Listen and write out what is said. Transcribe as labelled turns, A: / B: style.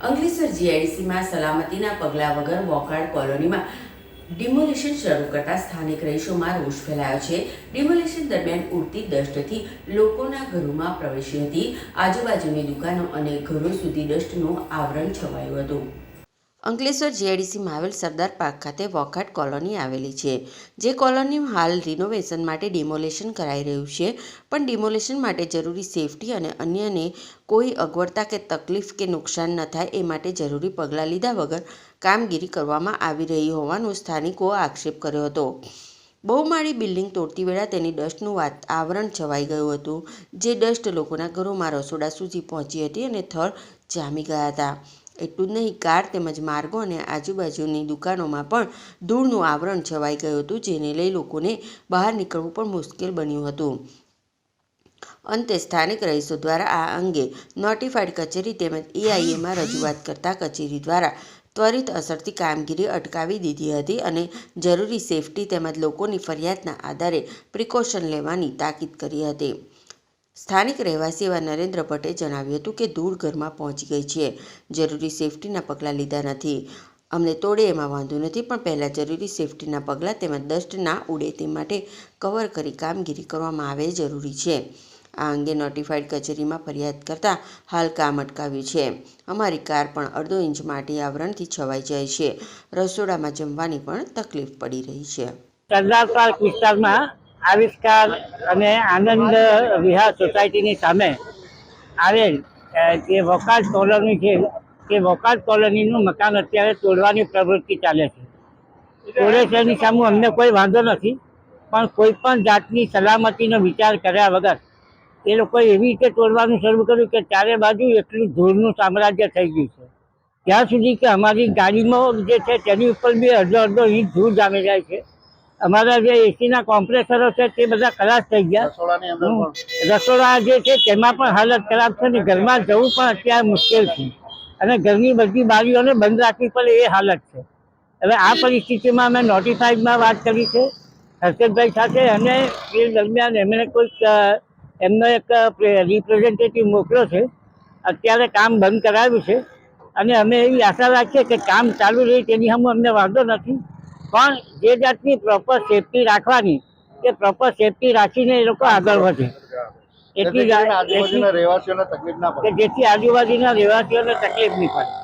A: અંકલેશ્વર જીઆઈડીસીમાં સલામતીના પગલાં વગર વોકાર્ડ કોલોનીમાં ડિમોલિશન શરૂ કરતા સ્થાનિક રહીશોમાં રોષ ફેલાયો છે. ડિમોલિશન દરમિયાન ઉડતી ડસ્ટથી લોકોના ઘરોમાં પ્રવેશી હતી. આજુબાજુની દુકાનો અને ઘરો સુધી ડસ્ટનું આવરણ છવાયું હતું. અંકલેશ્વર જીઆઈડીસીમાં આવેલ સરદાર પાર્ક ખાતે વોખાટ કોલોની આવેલી છે, જે કોલોની હાલ રિનોવેશન માટે ડિમોલેશન કરાઈ રહ્યું છે. પણ ડિમોલેશન માટે જરૂરી સેફટી અને અન્યને કોઈ અગવડતા કે તકલીફ કે નુકસાન ન થાય એ માટે જરૂરી પગલાં લીધા વગર કામગીરી કરવામાં આવી રહી હોવાનો સ્થાનિકો આક્ષેપ કર્યો હતો. બહુમાળી બિલ્ડિંગ તોડતી વેળા તેની ડસ્ટનું વાત આવરણ છવાઈ ગયું હતું, જે ડસ્ટ લોકોના ઘરોમાં રસોડા સુધી પહોંચી હતી અને થળ જામી ગયા હતા. એટલું જ નહીં, કાર તેમજ માર્ગો અને આજુબાજુની દુકાનોમાં પણ ધૂળનું આવરણ છવાઈ ગયું હતું, જેને લઈ લોકોને બહાર નીકળવું પણ મુશ્કેલ બન્યું હતું. અંતે સ્થાનિક રહીશો દ્વારા આ અંગે નોટિફાઈડ કચેરી તેમજ એઆઈએમાં રજૂઆત કરતા કચેરી દ્વારા ત્વરિત અસરથી કામગીરી અટકાવી દીધી હતી અને જરૂરી સેફટી તેમજ લોકોની ફરિયાદના આધારે પ્રિકોશન લેવાની તાકીદ કરી હતી. સ્થાનિક રહેવાસી એવા નરેન્દ્ર ભટ્ટે જણાવ્યું હતું કે ધૂળ ઘરમાં પહોંચી ગઈ છે. જરૂરી સેફટીના પગલાં લીધા નથી. અમને તોડે એમાં વાંધો નથી, પણ પહેલાં જરૂરી સેફટીના પગલાં તેમજ ડસ્ટ ના ઉડે તે માટે કવર કરી કામગીરી કરવામાં આવે જરૂરી છે. આ અંગે નોટિફાઈડ કચેરીમાં ફરિયાદ કરતાં હાલ કામ અટકાવ્યું છે. અમારી કાર પણ અડધો ઇંચ માટી આવરણથી છવાઈ જાય છે. રસોડામાં જમવાની પણ તકલીફ પડી રહી છે.
B: આવિષ્કાર અને આનંદ વિહાર સોસાયટીની સામે આવેલ જે વોકાટ કોલોની છે તે વોકાટ કોલોનીનું મકાન અત્યારે તોડવાની પ્રવૃત્તિ ચાલે છે. તોડે છે સામે અમને કોઈ વાંધો નથી, પણ કોઈ પણ જાતની સલામતીનો વિચાર કર્યા વગર એ લોકોએ એવી રીતે તોડવાનું શરૂ કર્યું કે ચારે બાજુ એટલું ધૂળનું સામ્રાજ્ય થઈ ગયું છે. ત્યાં સુધી કે અમારી ગાડીમાં જે છે તેની ઉપર બી અડધો અડધો ઇંચ ધૂળ જામી જાય છે. અમારા જે એસીના કોમ્પ્રેસરો છે તે બધા ખલાસ થઈ ગયા. રસોડા જે છે તેમાં પણ હાલત ખરાબ છે ને ઘરમાં જવું પણ અત્યારે મુશ્કેલ છે. અને ઘરની બધી બારીઓને બંધ રાખવી પડે એ હાલત છે. હવે આ પરિસ્થિતિમાં અમે નોટિફાઈડમાં વાત કરી છે હર્ષદભાઈ સાથે અને એ દરમિયાન એમણે કોઈક એમનો એક રિપ્રેઝેન્ટેટિવ મોકલ્યો છે. અત્યારે કામ બંધ કરાવ્યું છે. અને અમે એવી આશા રાખીએ કે કામ ચાલુ રહે તેની સામે અમને વાંધો નથી. પણ જે જાતની પ્રોપર સેફટી રાખવાની એ પ્રોપર સેફટી રાખીને એ લોકો આગળ વધે. એટલી
C: રહેવાસીઓને તકલીફ ના પડે.
B: જેથી આજુબાજુના રહેવાસીઓને તકલીફ નહીં પડે.